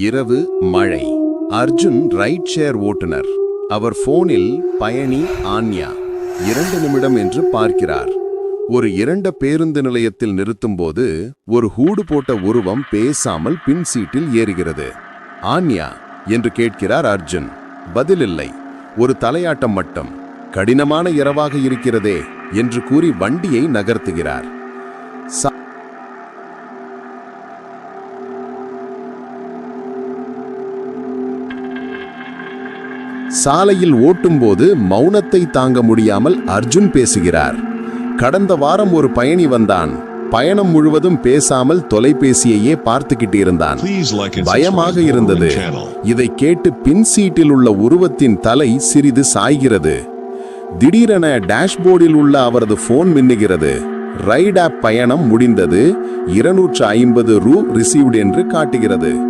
இரவு மழை. Arjun right share ஓட்டுநர். அவர் போனில் பயணி ஆன்யா. இரண்டு நிமிடம் என்று பார்க்கிறார். ஒரு இரண்ட பேருந்து நிலையத்தில் நிறுத்தும்போது ஒரு ஹூடு போட்ட உருவம் பேசாமல் பின் சீட்டில் ஏறுகிறது. ஆன்யா என்று கேட்கிறார் அர்ஜுன். பதிலில்லை. ஒரு தலையாட்டம் மட்டும். கடினமான இரவாக இருக்கிறதே என்று கூறி வண்டியை நகர்த்துகிறார். சாலையில் ஓட்டும்போது மௌனத்தை தாங்க முடியாமல் அர்ஜுன் பேசுகிறார். கடந்த வாரம் ஒரு பயணி வந்தான். பயணம் முழுவதும் பேசாமல் தொலைபேசியையே பார்த்துக்கிட்டு இருந்தான். பயமாக இருந்தது. இதை கேட்டு பின் சீட்டில் உள்ள உருவத்தின் தலை சிறிது சாய்கிறது. திடீரென டேஷ்போர்டில் உள்ள அவரது போன் மின்னுகிறது. ரைட் ஆப் பயணம் முடிந்தது. இருநூற்று ஐம்பது ரூ ரிசீவ்டு என்று காட்டுகிறது.